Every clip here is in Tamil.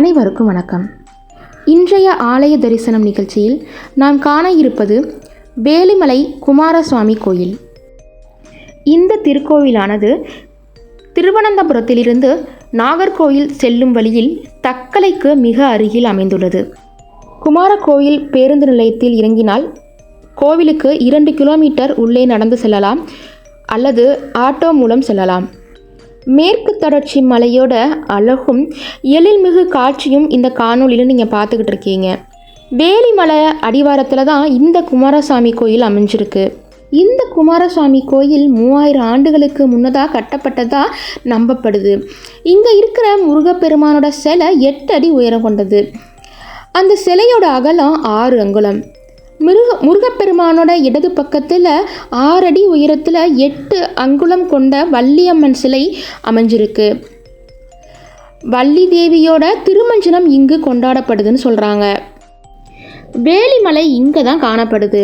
அனைவருக்கும் வணக்கம். இன்றைய ஆலய தரிசனம் நிகழ்ச்சியில் நாம் காண இருப்பது வேலிமலை குமாரசுவாமி கோயில். இந்த திருக்கோவிலானது திருவனந்தபுரத்திலிருந்து நாகர்கோயில் செல்லும் வழியில் தக்கலைக்கு மிக அருகில் அமைந்துள்ளது. குமாரகோயில் பேருந்து நிலையத்தில் இறங்கினால் கோவிலுக்கு இரண்டு கிலோமீட்டர் உள்ளே நடந்து செல்லலாம் அல்லது ஆட்டோ மூலம் செல்லலாம். மேற்கு தொடர்ச்சி மலையோட அழகும் எழில்மிகு காட்சியும் இந்த காணொலியில் நீங்கள் பார்த்துக்கிட்டு இருக்கீங்க. வேலிமலை அடிவாரத்தில் தான் இந்த குமாரசாமி கோயில் அமைஞ்சிருக்கு. இந்த குமாரசாமி கோயில் மூவாயிரம் ஆண்டுகளுக்கு முன்னதாக கட்டப்பட்டதாக நம்பப்படுது. இங்கே இருக்கிற முருகப்பெருமானோட சிலை எட்டு அடி உயரம் கொண்டது. அந்த சிலையோட அகலம் ஆறு அங்குலம். மிருக முருகப்பெருமானோட இடது பக்கத்தில் ஆறடி உயரத்தில் எட்டு அங்குலம் கொண்ட வள்ளியம்மன் சிலை அமைஞ்சிருக்கு. வள்ளி தேவியோட திருமஞ்சனம் இங்கு கொண்டாடப்படுதுன்னு சொல்கிறாங்க வேலிமலை இங்கே தான் காணப்படுது.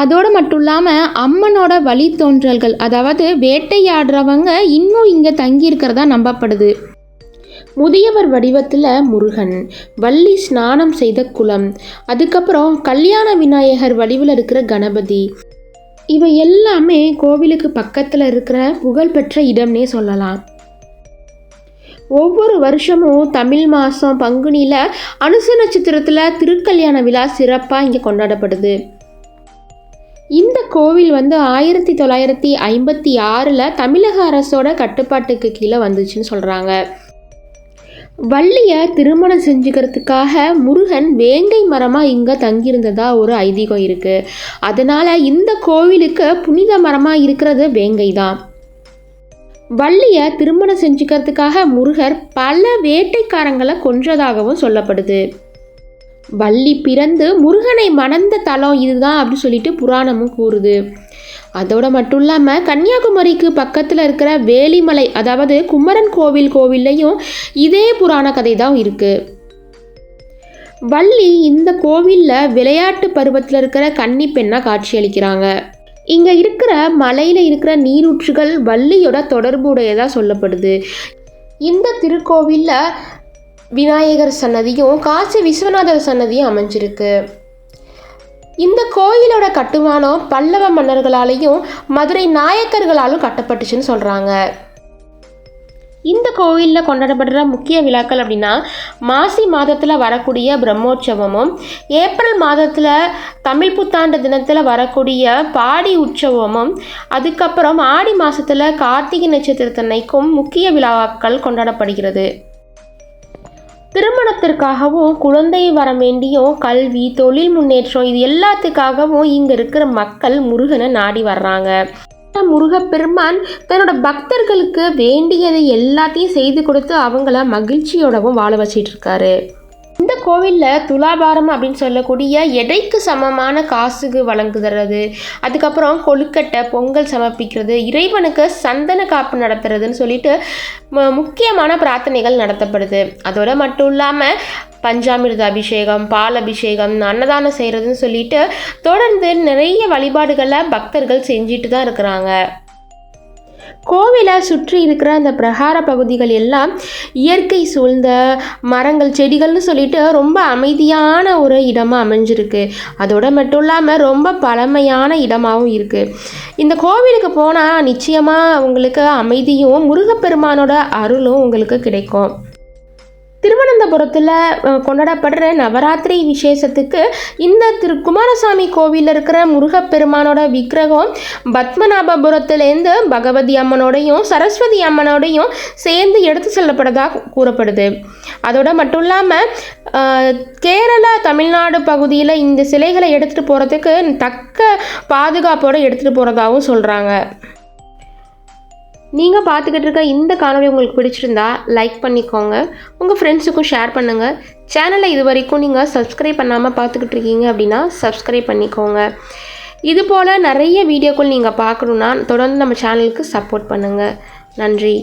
அதோடு மட்டும் இல்லாமல் அம்மனோட வழித்தோன்றல்கள் அதாவது வேட்டையாடுறவங்க இன்னும் இங்கே தங்கி இருக்கிறதா நம்பப்படுது. முதியவர் வடிவத்தில் முருகன். வள்ளி ஸ்நானம் செய்த குளம். அதுக்கப்புறம் கல்யாண விநாயகர் வடிவில் இருக்கிற கணபதி. இவை எல்லாமே கோவிலுக்கு பக்கத்தில் இருக்கிற புகழ்பெற்ற இடம்னே சொல்லலாம். ஒவ்வொரு வருஷமும் தமிழ் மாதம் பங்குனியில் அனுச நட்சத்திரத்தில் திருக்கல்யாண விழா சிறப்பாக இங்கே கொண்டாடப்படுது. இந்த கோவில் வந்து ஆயிரத்தி தொள்ளாயிரத்தி ஐம்பத்தி ஆறில் தமிழக அரசோட கட்டுப்பாட்டுக்கு கீழே வந்துச்சுன்னு சொல்கிறாங்க வள்ளியை திருமணம் செஞ்சுக்கிறதுக்காக முருகன் வேங்கை மரமாக இங்கே தங்கியிருந்ததா ஒரு ஐதீகம் இருக்குது அதனால் இந்த கோவிலுக்கு புனித மரமாக இருக்கிறது வேங்கை தான் வள்ளியை திருமணம் செஞ்சுக்கிறதுக்காக முருகர் பல வேட்டைக்காரங்களை கொன்றதாகவும் சொல்லப்படுது. வள்ளி பிறந்து முருகனை மணந்த தலம் இதுதான் அப்படின்னு சொல்லிட்டு புராணமும் கூறுது. அதோட மட்டும் இல்லாமல் கன்னியாகுமரிக்கு பக்கத்தில் இருக்கிற வேலிமலை அதாவது குமரன் கோவில் கோவில்லையும் இதே புராண கதை தான் இருக்குது வள்ளி இந்த கோவிலில் விளையாட்டு பருவத்தில் இருக்கிற கன்னி பெண்ணாக காட்சியளிக்கிறாங்க இங்கே இருக்கிற மலையில் இருக்கிற நீரூற்றுகள் வள்ளியோட தொடர்புடையதாக சொல்லப்படுது. இந்த திருக்கோவிலில் விநாயகர் சன்னதியும் காசி விஸ்வநாதர் சன்னதியும் அமைஞ்சிருக்கு. இந்த கோயிலோட கட்டுமானம் பல்லவ மன்னர்களாலையும் மதுரை நாயக்கர்களாலும் கட்டப்பட்டுச்சுன்னு சொல்கிறாங்க இந்த கோயிலில் கொண்டாடப்படுற முக்கிய விழாக்கள் அப்படின்னா மாசி மாதத்தில் வரக்கூடிய பிரம்மோற்சவமும் ஏப்ரல் மாதத்தில் தமிழ் புத்தாண்டு தினத்தில் வரக்கூடிய பாடி உற்சவமும் அதுக்கப்புறம் ஆடி மாதத்தில் கார்த்திகை நட்சத்திரத்தன்னைக்கும் முக்கிய விழாக்கள் கொண்டாடப்படுகிறது. திருமணத்திற்காகவும் குழந்தை வர வேண்டியும் கல்வி தொழில் முன்னேற்றம் இது எல்லாத்துக்காகவும் இங்கே இருக்கிற மக்கள் முருகனை நாடி வர்றாங்க. முருகப்பெருமான் தன்னோட பக்தர்களுக்கு வேண்டியதை எல்லாத்தையும் செய்து கொடுத்து அவங்கள மகிழ்ச்சியோடவும் வாழ வச்சிட்டு இருக்காரு. இந்த கோவிலில் துலாபாரம் அப்படின்னு சொல்லக்கூடிய எடைக்கு சமமான காசுக்கு வழங்குறது அதுக்கப்புறம் கொழுக்கட்டை பொங்கல் சமர்ப்பிக்கிறது இறைவனுக்கு சந்தன காப்பு நடத்துறதுன்னு சொல்லிட்டு முக்கியமான பிரார்த்தனைகள் நடத்தப்படுது. அதோட மட்டும் இல்லாமல் பஞ்சாமிர்த அபிஷேகம் பால் அபிஷேகம் அன்னதானம் செய்கிறதுன்னு சொல்லிட்டு தொடர்ந்து நிறைய வழிபாடுகளை பக்தர்கள் செஞ்சுட்டு தான் இருக்கிறாங்க. கோவிலை சுற்றி இருக்கிற அந்த பிரகார பகுதிகள் எல்லாம் இயற்கை சூழ்ந்த மரங்கள் செடிகள்னு சொல்லிட்டு ரொம்ப அமைதியான ஒரு இடமாக அமைஞ்சிருக்கு. அதோட மட்டும் இல்லாமல் ரொம்ப பழமையான இடமாகவும் இருக்குது இந்த கோவிலுக்கு போனால் நிச்சயமாக உங்களுக்கு அமைதியும் முருகப்பெருமானோட அருளும் உங்களுக்கு கிடைக்கும். திருவனந்தபுரத்தில் கொண்டாடப்படுற நவராத்திரி விசேஷத்துக்கு இந்த திரு குமாரசாமி கோவிலில் இருக்கிற முருகப்பெருமானோட விக்கிரகம் பத்மநாபபுரத்துலேருந்து பகவதி அம்மனோடையும் சரஸ்வதி அம்மனோடையும் சேர்ந்து எடுத்து செல்லப்பட்டதாக கூறப்படுது. அதோட மட்டும் இல்லாமல் கேரளா தமிழ்நாடு பகுதியில் இந்த சிலைகளை எடுத்துகிட்டு போகிறதுக்கு தக்க பாதுகாப்போடு எடுத்துகிட்டு போகிறதாகவும் சொல்கிறாங்க நீங்கள் பார்த்துக்கிட்டு இருக்க இந்த காணொலி உங்களுக்கு பிடிச்சிருந்தா லைக் பண்ணிக்கோங்க. உங்கள் ஃப்ரெண்ட்ஸுக்கும் ஷேர் பண்ணுங்கள் சேனலை இது வரைக்கும் நீங்கள் சப்ஸ்கிரைப் பண்ணாமல் பார்த்துக்கிட்டு இருக்கீங்க அப்படின்னா சப்ஸ்கிரைப் பண்ணிக்கோங்க. இது போல் நிறைய வீடியோக்கள் நீங்கள் பார்க்கணுன்னா தொடர்ந்து நம்ம சேனலுக்கு சப்போர்ட் பண்ணுங்கள் நன்றி.